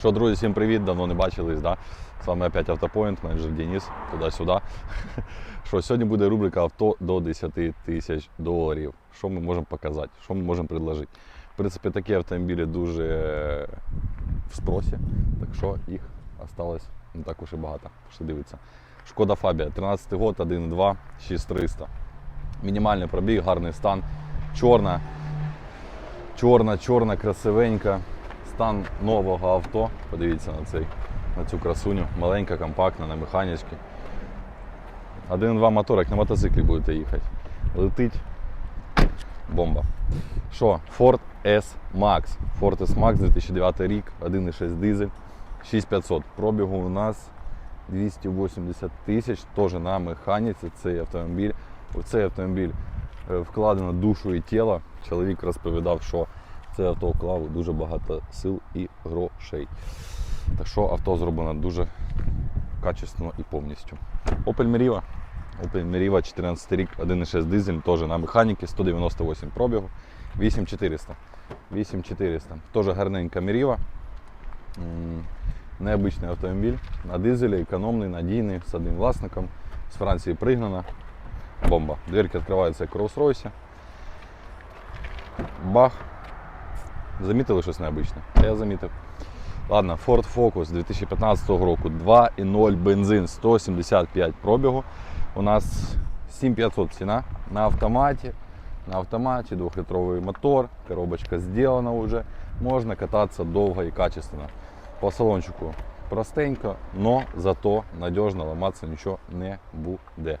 Що, друзі, всім привіт, давно не бачились, да? З вами опять Автопоінт, менеджер Денис, туди-сюди. Що, сьогодні буде рубрика авто до 10 тисяч доларів. Що ми можемо показати, що ми можемо предложити. В принципі, такі автомобілі дуже в спросі, так що їх осталось не так уж і багато. Пішли дивитися. Шкода Фабія, 13 год, 1.2, 6300. Мінімальний пробіг, гарний стан. Чорна, чорна, чорна, красивенька. Стан нового авто. Подивіться на цей, на цю красуню. Маленька, компактна, на механічці. 1.2 мотор, як на мотоциклі будете їхати. Летить бомба. Що? Ford S Max. Ford S Max 2009 рік, 1.6 дизель, 6500. Пробігу у нас 280 тисяч, теж на механіці цей автомобіль. У цей автомобіль е, вкладено душу і тіло. Чоловік розповідав, що це авто вклав дуже багато сил і грошей. Так що авто зроблено дуже качественно і повністю. Opel Meriva. Opel Meriva 14 рік, 1.6 дизель, теж на механіки, 198 пробігу, 8400. 8400. Теж гарненька Meriva. Необичний автомобіль. На дизелі, економний, надійний, з одним власником. З Франції пригнана. Бомба. Дверки відкриваються як в Rolls-Royce. Бах. Замітили щось необичне? Я замітив. Ладно, Ford Focus 2015 року 2,0 бензин 175 пробігу. У нас 7500 ціна на автоматі. На автоматі 2-літровий мотор, коробочка зроблена вже. Можна кататися довго і качественно. По салончику простенько, но зато надіжно ламатися нічого не буде.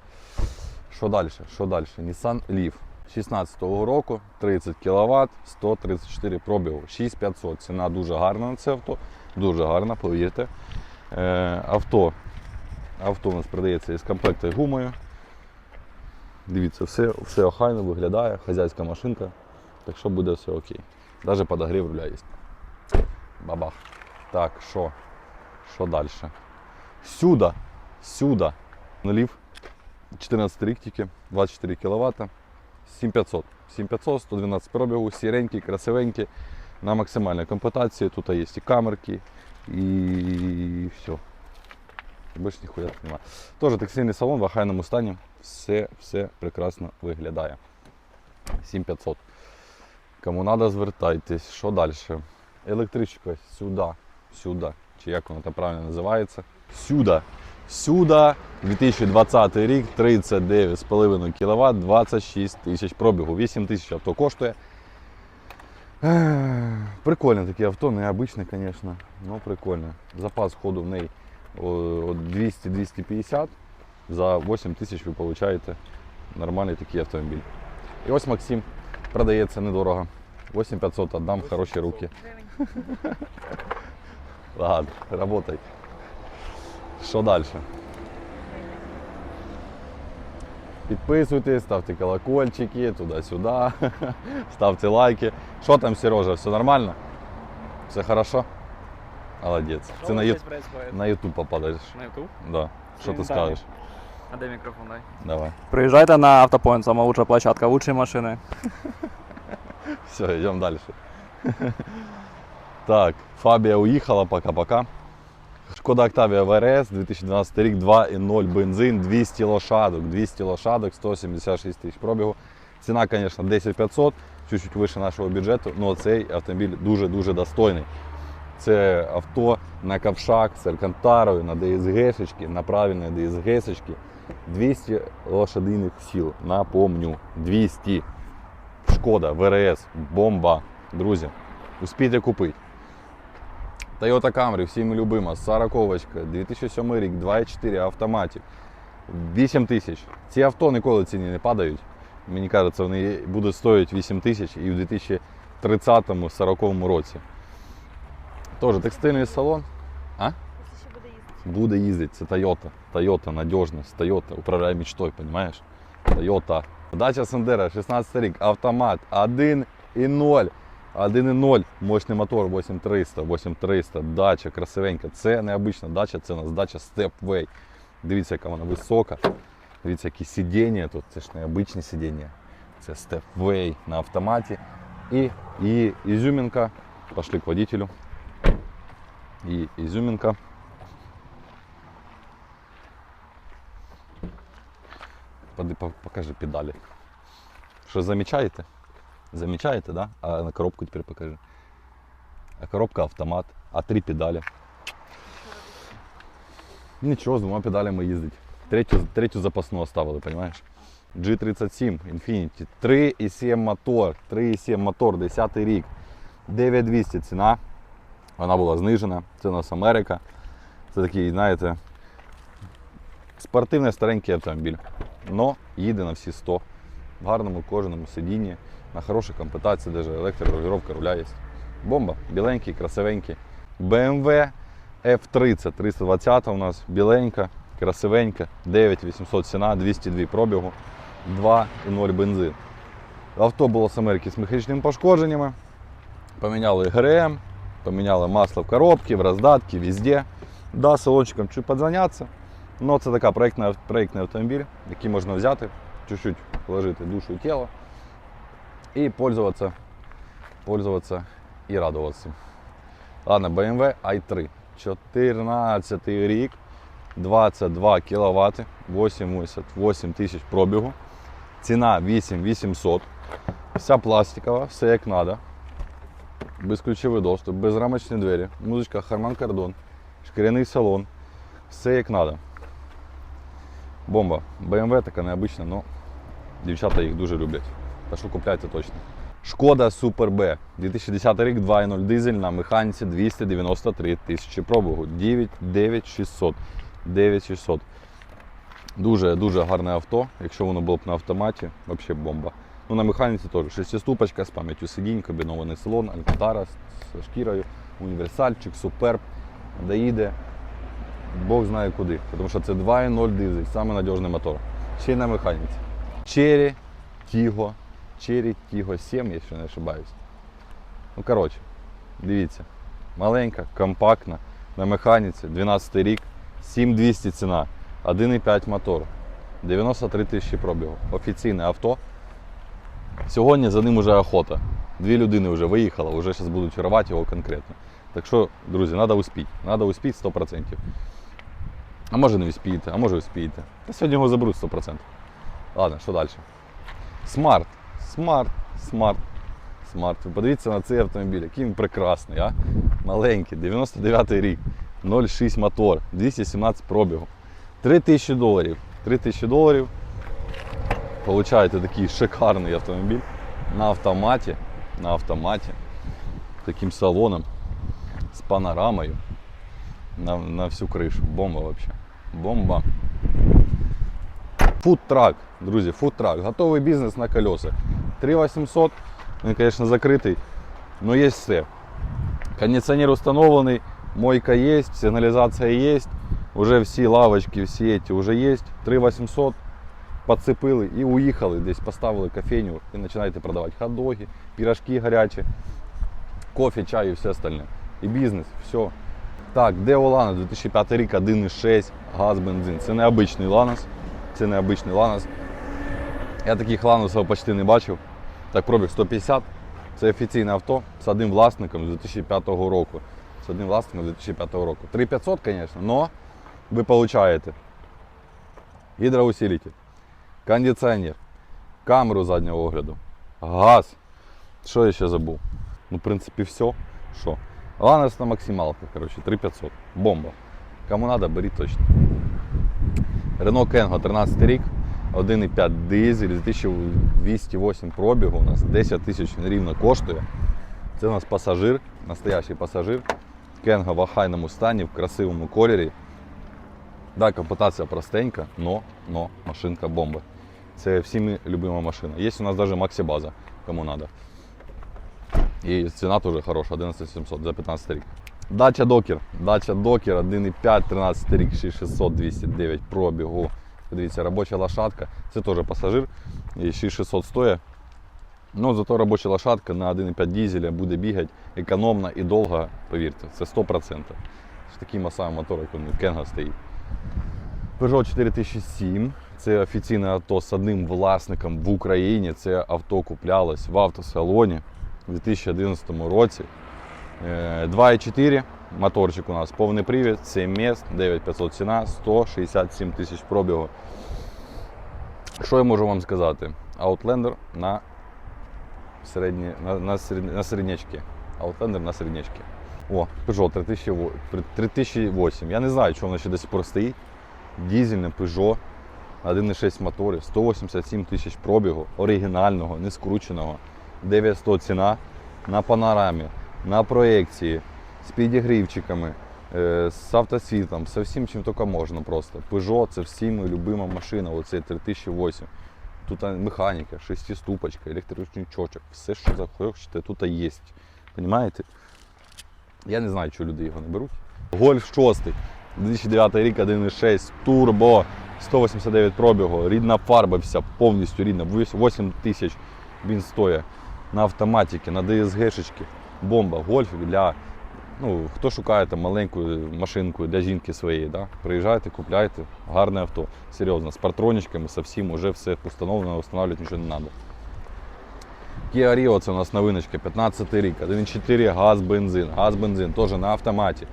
Що далі? Що далі? Nissan Leaf 16-го року, 30 кВт, 134 пробігу, 6500. Ціна дуже гарна на це авто. Дуже гарна, повірте. Е, авто, авто у нас продається із комплекту гумою. Дивіться, все, все охайно виглядає, хазяйська машинка. Так що буде все окей. Навіть подогрів руля є. Бабах. Так, що? Що далі? Сюда. Сюда. Нулів. 14 рік тільки, 24 кВт. 7500. 7500, 112 пробігу, сіренький, красивенький, на максимальній комплектації. Тут є і камерки, і все. Більше ніхуя немає. Теж текстильний салон в охайному стані. Все, все прекрасно виглядає. 7500. Кому треба, звертайтесь. Що далі? Електричка сюди, сюди. Чи як воно там правильно називається? Сюди. Сюди 2020 рік, 39,5 кВт, 26 тисяч пробігу. 8 тисяч авто коштує. Прикольне таке авто, необычне, звісно, але прикольне. Запас ходу в неї 200-250. За 8 тисяч ви отримаєте нормальний такий автомобіль. І ось Максим продається недорого. 8500 отдам хороші руки. Ладно, работай. Що далі? Підписуйтесь, ставте колокольчики туди-сюди, ставте лайки. Що там, Сережа, все нормально? Все хорошо? Молодець. Це на, ю... происходит? на YouTube попадаєш. На YouTube? Да. Що ти Далі. скажеш? А де мікрофон дай? Давай. Приїжджайте на автопоінт, сама лучша площадка, лучші машини. Все, йдемо далі. Так, Фабія уїхала, пока-пока. Шкода Octavia ВРС, 2012 рік, 2,0 бензин, 200 лошадок, 200 лошадок, 176 тисяч пробігу. Ціна, звісно, 10 500, чуть-чуть вище нашого бюджету, але цей автомобіль дуже-дуже достойний. Це авто на ковшах з Алькантарою, на ДСГшечки, на правильної ДСГшечки. 200 лошадиних сил, напомню, 200. Шкода, ВРС, бомба. Друзі, успійте купити. Toyota Camry, всіми любима, 40 2007 рік, 2.4 автоматик, 8 тисяч. Ці авто ніколи ціні не падають. Мені кажеться, вони будуть стоїти 8 тисяч і в 2030-40 році. Теж текстильний салон. А? Буде їздити. Це Toyota. Toyota, надіжність, Toyota, управляй мечтой, понимаешь? Toyota. Дача Сандера, 16 рік, автомат, 1.0. 1.0, мощний мотор 8300, 8300, дача красивенька. Це необична дача, це у нас дача Stepway. Дивіться, яка вона висока. Дивіться, які сидіння тут. Це ж необичні сидіння. Це Stepway на автоматі. І, і ізюмінка. Пошли к водителю. І ізюмінка. Покажи педалі. Що замічаєте? Замічаєте, да? А на коробку тепер покажи. А коробка автомат, а три педалі. Нічого, з двома педалями їздить. Третю, третю запасну оставили, розумієш? G37 Infiniti, 3,7 мотор, 3,7 мотор, 10 рік, 9200 ціна. Вона була знижена. Це у нас Америка. Це такий, знаєте, спортивний старенький автомобіль. Но їде на всі 100. В гарному кожному сидінні, на хороших комплектації, навіть електрорегулювання руля є. Бомба, біленький, красивенький. BMW F30 320 у нас біленька, красивенька, 9800 ціна, 202 пробігу, 2,0 бензин. Авто було з Америки з механічними пошкодженнями. Поміняли ГРМ, поміняли масло в коробці, в роздатці, везде. Да, салончиком чуть подзаняться. Но це така проєктна, проєктний автомобіль, який можна взяти, чуть-чуть вложити душу і тіло і пользуватися, пользуватися і радуватися. Ладно, BMW i3. 14 рік, 22 кВт, 88 тисяч пробігу. Ціна 8800. Вся пластикова, все як треба. Безключовий доступ, безрамочні двері, музичка Harman Kardon, шкіряний салон. Все як треба. Бомба. BMW така необычна, але дівчата їх дуже люблять. Так що купляйте точно. Шкода Super B. 2010 рік, 2.0 дизель на механіці 293 тисячі пробігу. 9600. 9600. Дуже дуже гарне авто. Якщо воно було б на автоматі, взагалі бомба. Ну на механіці теж шестиступочка з пам'яттю сидінь, комбінований салон, Алькантара з шкірою, універсальчик, суперб, доїде. Бог знає куди. Тому що це 2.0 дизель, саме мотор. Ще й на механіці. Черry, Tiggo, Cherry Tiggo 7, якщо не ошибаюсь. Ну, коротше, дивіться. Маленька, компактна, на механіці, 12 рік, 7200 ціна, 1,5 мотор, 93 тисячі пробігу. Офіційне авто. Сьогодні за ним вже охота. Дві людини вже виїхали, вже зараз будуть рвати його конкретно. Так що, друзі, треба успіти. Треба успіти 100%. А може не успієте, а може успієте. Та сьогодні його заберуть 100%. Ладно, що далі? Смарт. Смарт, смарт, смарт. Ви подивіться на цей автомобіль, який він прекрасний, а? Маленький, 99 рік, 0,6 мотор, 217 пробігу. 3 тисячі доларів. 3 тисячі доларів. Получаєте такий шикарний автомобіль на автоматі. На автоматі. Таким салоном, з панорамою. На, на всю кришу. Бомба взагалі. Бомба. Фудтрак, друзі, фудтрак. Готовий бізнес на колеса. 3800. Він, звісно, закритий, але є все. Кондиціонер установлений, мойка є, сигналізація є. Уже всі лавочки, всі ці вже є. 3800 підцепили і уїхали. Десь поставили кофейню і починаєте продавати хот-доги, пірожки гарячі, кофе, чай і все остальне. І бізнес, все. Так, де Ланос 2005 рік, 1,6, газ, бензин. Це не обичний Ланос. Це не обичний Ланос. Я таких Ланосів почти не бачив. Так, пробіг 150. Це офіційне авто з одним власником з 2005 року. З одним власником з 2005 року. 3500, звісно, але ви получаєте гідроусилитель, кондиціонер, камеру заднього огляду, газ. Що я ще забув? Ну, в принципі, все. Що? Ланос на максималках, коротше, 3500. Бомба. Кому треба, беріть точно. Renault Kengo 13 рік, 1,5 дизель, 2208 пробігу у нас, 10 тисяч рівно коштує. Це у нас пасажир, настоящий пасажир. Кенго в охайному стані, в красивому кольорі. Да, комплектація простенька, но, но машинка бомба. Це всіми любима машина. Є у нас навіть Максі База, кому треба. І ціна теж хороша, 11700 за 15 рік. Дача Докер. Дача Докер 1,5, 13 рік, 6600, 209 пробігу. Подивіться, робоча лошадка. Це теж пасажир. І 6600 стоїть. Ну, зато робоча лошадка на 1,5 дизеля буде бігати економно і довго, повірте, це 100%. Це такий самий мотор, як в Кенга стоїть. Peugeot 4007. Це офіційне авто з одним власником в Україні. Це авто куплялось в автосалоні у 2011 році. Е, 2,4 Моторчик у нас повний привід, 7 міст, 9500 ціна, 167 тисяч пробігу. Що я можу вам сказати? Outlander на, середні, на, на, серед- на середнячки. Outlander на середнячки. О, Peugeot 3008. 3008. Я не знаю, чого воно ще до сих пор стоїть. Дізельне Peugeot 1,6 моторів, 187 тисяч пробігу, оригінального, не скрученого, 900 ціна на панорамі, на проекції, з підігрівчиками, е, з автосвітом, з всім, чим тільки можна просто. Peugeot це всіми любима машина, оцей 3008. Тут механіка, шестиступочка, електричний чочок, все, що захочете, тут є. Понимаєте? Я не знаю, чого люди його не беруть. Гольф 6, 2009 рік, 1.6, турбо, 189 пробігу, рідна фарба вся, повністю рідна, 8 тисяч він стоїть на автоматиці, на DSG-шечки. Бомба, гольф для. Ну, хто шукає там маленьку машинку для жінки своєї, да? приїжджайте, купляйте, гарне авто. Серйозно, з партроничками, со всім, уже все установлено, встановлювати нічого не треба. Kia Rio це у нас новиночка, 15 рік, 1.4 газ, бензин. Газ, бензин, теж на автоматі.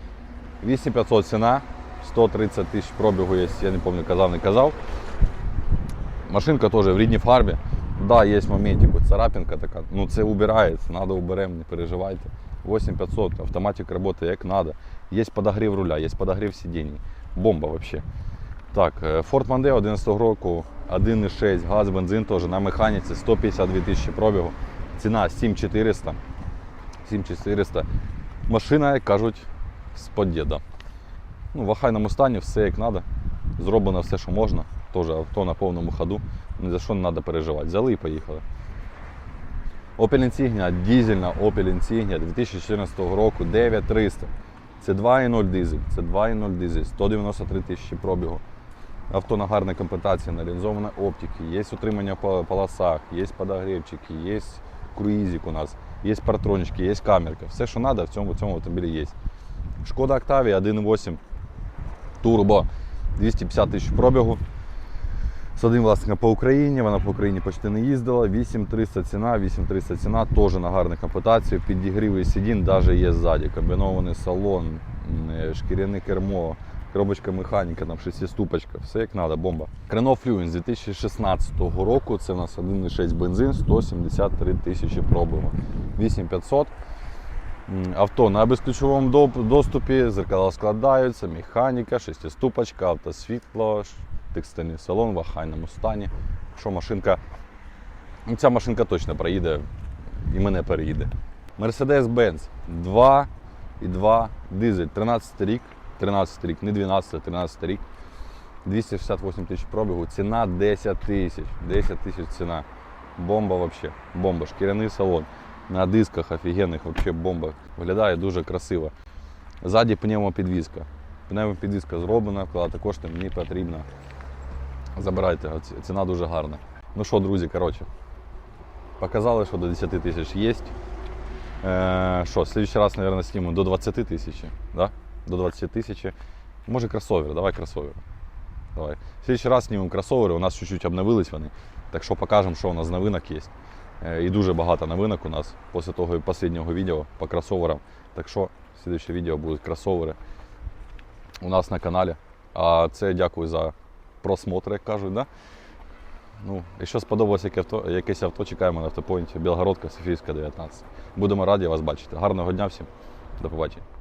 8500 ціна, 130 тисяч пробігу є, я не пам'ятаю, казав, не казав. Машинка теж в рідній фарбі. Да, є моментик, от царапинка така. Ну це убирається, треба уберемо, не переживайте. 8500, автоматик працює як треба. Є подогрів руля, є подогрів сидінь. Бомба взагалі. Так, е, Ford Mondeo 11 року, 1,6 газ, бензин теж на механіці, 152 тисячі пробігу. Ціна 7400. 7400. Машина, як кажуть, з-под діда. Ну, в охайному стані, все як треба. Зроблено все, що можна. Теж авто на повному ходу. Ні за що не треба переживати. Взяли і поїхали. Opel Insignia, дізельна Opel Insignia 2014 року 9300. Це 2.0 дизель, це 2.0 дизель, 193 тисячі пробігу. Авто на гарній комплектації, на лінзованій оптики, є утримання по полосах, є подогрівчики, є круїзик у нас, є партронички, є камерка. Все, що треба, в цьому, в цьому автомобілі є. Шкода Octavia 1.8 турбо 250 тисяч пробігу. З одним власником по Україні, вона по Україні почти не їздила. 8300 ціна, 8300 ціна, теж на гарній комплектації. Підігрівий сидінь, навіть є ззаді. Комбінований салон, е, шкіряне кермо, коробочка механіка, там шестиступочка, все як треба, бомба. Renault Fluence 2016 року, це у нас 1,6 бензин, 173 тисячі пробігу. 8500. Авто на безключовому доступі, зеркала складаються, механіка, шестиступочка, автосвітло, текстильний салон в охайному стані. Що машинка. Ця машинка точно проїде і мене переїде. Mercedes-Benz 2,2 дизель, 13 рік, 13 рік, не 12, а 13 рік. 268 тисяч пробігу, ціна 10 тисяч. 10 тисяч ціна. Бомба взагалі. Бомба. Шкіряний салон. На дисках офігенних, взагалі бомба. Виглядає дуже красиво. Ззаді пневмопідвізка. Пневмопідвізка зроблена, вкладати кошти мені потрібно. Забирайте, ціна дуже гарна. Ну що, друзі, коротше, показали, що до 10 тисяч є. Е, що, в следующий раз, мабуть, знімемо до 20 тисяч. Да? До 20 тисяч. Може кросовер, давай кросовер. Давай. В следующий раз знімемо кросовери, у нас чуть-чуть обновились вони. Так що покажемо, що у нас новинок є. Е, І дуже багато новинок у нас після того останнього відео по кросоверам. Так що слідуще відео будуть кросовери у нас на каналі. А це дякую за просмотр, як кажуть. Да? Ну, якщо авто, якесь авто, чекаємо на автопоінті Білгородка, Софійська, 19. Будемо раді вас бачити. Гарного дня всім. До побачення.